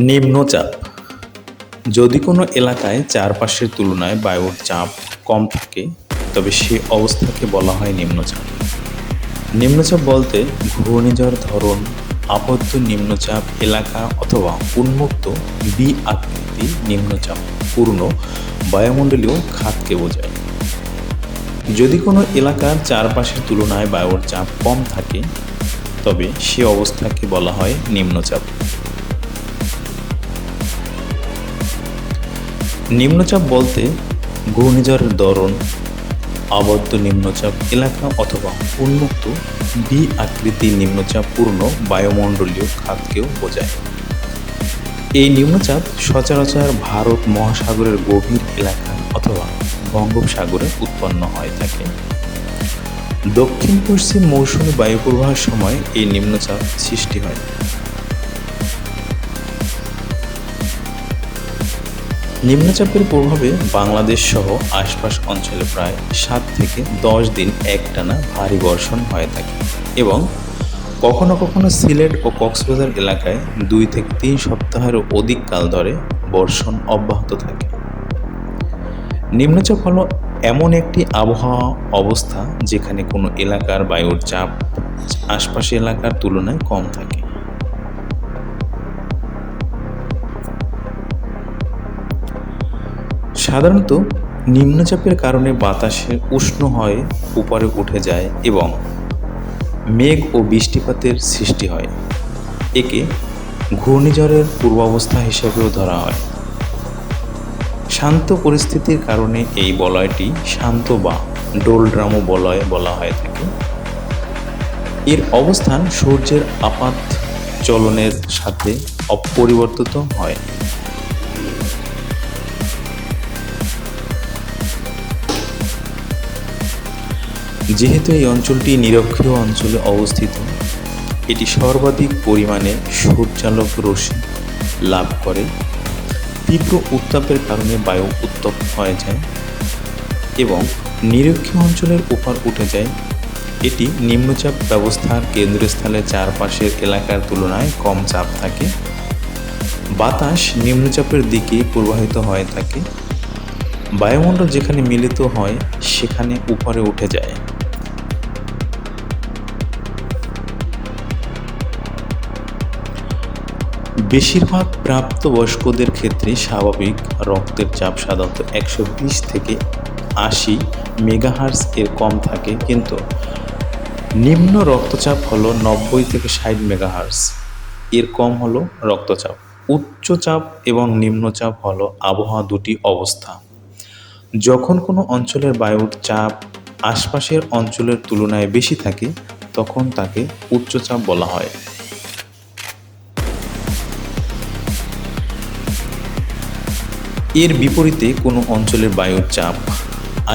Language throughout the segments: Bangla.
নিম্নচাপ। যদি কোনো এলাকায় চারপাশের তুলনায় বায়ুর চাপ কম থাকে, তবে সে অবস্থাকে বলা হয় নিম্নচাপ। নিম্নচাপ বলতে ঘূর্ণিঝড় ধরন, আবদ্ধ নিম্নচাপ এলাকা অথবা উন্মুক্ত বি আকৃতি নিম্নচাপ, পূর্ণ বায়ুমণ্ডলীয় খাতকে বোঝায়। যদি কোনো এলাকার চারপাশের তুলনায় বায়ুর চাপ কম থাকে, তবে সে অবস্থাকে বলা হয় নিম্নচাপ। নিম্নচাপ বলতে ঘূর্ণিঝড়ের দরন আবদ্ধ নিম্নচাপ এলাকা অথবা উন্মুক্ত বি আকৃতির নিম্নচাপ পূর্ণ বায়ুমণ্ডলীয় খাতকেও বোঝায়। এই নিম্নচাপ সচরাচর ভারত মহাসাগরের গভীর এলাকা অথবা বঙ্গোপসাগরে উৎপন্ন হয়ে থাকে। দক্ষিণ পশ্চিম মৌসুমী বায়ু প্রবাহের সময় এই নিম্নচাপ সৃষ্টি হয়। নিম্নচাপের প্রভাবে বাংলাদেশ সহ আশপাশ অঞ্চলে প্রায় সাত থেকে দশ দিন একটানা ভারী বর্ষণ হয়ে থাকে এবং কখনো কখনো সিলেট ও কক্সবাজার এলাকায় দুই থেকে তিন সপ্তাহেরও অধিক কাল ধরে বর্ষণ অব্যাহত থাকে। নিম্নচাপ হলো এমন একটি আবহাওয়া অবস্থা যেখানে কোনো এলাকার বায়ুর চাপ আশপাশ এলাকার তুলনায় কম থাকে। সাধারণত নিম্নচাপের কারণে বাতাসে উষ্ণ হয়ে উপরে উঠে যায় এবং মেঘ ও বৃষ্টিপাতের সৃষ্টি হয়। একে ঘূর্ণিঝড়ের পূর্বাবস্থা হিসেবেও ধরা হয়। শান্ত পরিস্থিতির কারণে এই বলয়টি শান্ত বা ডোলড্রামো বলয় বলা হয়ে থাকে। এর অবস্থান সূর্যের আপাত চলনের সাথে অপরিবর্তিত হয়। যেহেতু এই অঞ্চলটি নিরক্ষীয় অঞ্চলে অবস্থিত, এটি সর্বাধিক পরিমাণে সূর্যালোক রশ্মি লাভ করে। তীব্র উত্তাপের কারণে বায়ু উত্তপ্ত হয়ে যায় এবং নিরক্ষীয় অঞ্চলের উপর উঠে যায়। এটি নিম্নচাপ ব্যবস্থার কেন্দ্রস্থলে চারপাশের এলাকার তুলনায় কম চাপ থাকে। বাতাস নিম্নচাপের দিকে প্রবাহিত হয়ে থাকে। বায়ুমণ্ডল যেখানে মিলিত হয়, সেখানে উপরে উঠে যায়। বেশিরভাগ প্রাপ্তবয়স্কদের ক্ষেত্রে স্বাভাবিক রক্তের চাপ সাধারণত একশো বিশ থেকে আশি মেগাহার্স এর কম থাকে, কিন্তু নিম্ন রক্তচাপ হলো নব্বই থেকে ষাট মেগাহার্স এর কম হলো রক্তচাপ। উচ্চচাপ এবং নিম্নচাপ হলো আবহাওয়া দুটি অবস্থা। যখন কোনো অঞ্চলের বায়ুর চাপ আশপাশের অঞ্চলের তুলনায় বেশি থাকে, তখন তাকে উচ্চচাপ বলা হয়। এর বিপরীতে কোনো অঞ্চলের বায়ুর চাপ,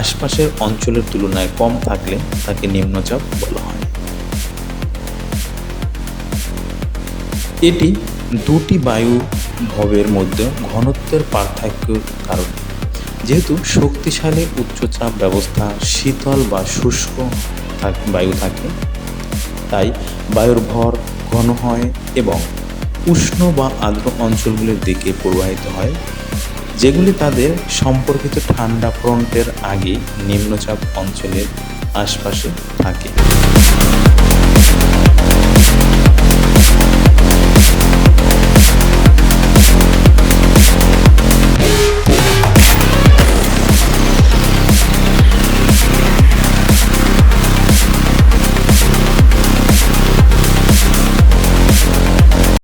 আশপাশের অঞ্চলের তুলনায় কম থাকলে তাকে নিম্নচাপ বলা হয়। এটি দুটি বায়ু ভবের মধ্যে ঘনত্বের পার্থক্যের কারণে। যেহেতু শক্তিশালী উচ্চচাপ ব্যবস্থা শীতল বা শুষ্ক বায়ু থাকে, তাই বায়ুর ভর ঘন হয় এবং উষ্ণ বা আর্দ্র অঞ্চলগুলির দিকে প্রবাহিত হয়। যেগুলি তাদের সম্পর্কিত ঠান্ডা ফ্রন্টের আগে নিম্নচাপ অঞ্চলের আশপাশে থাকে।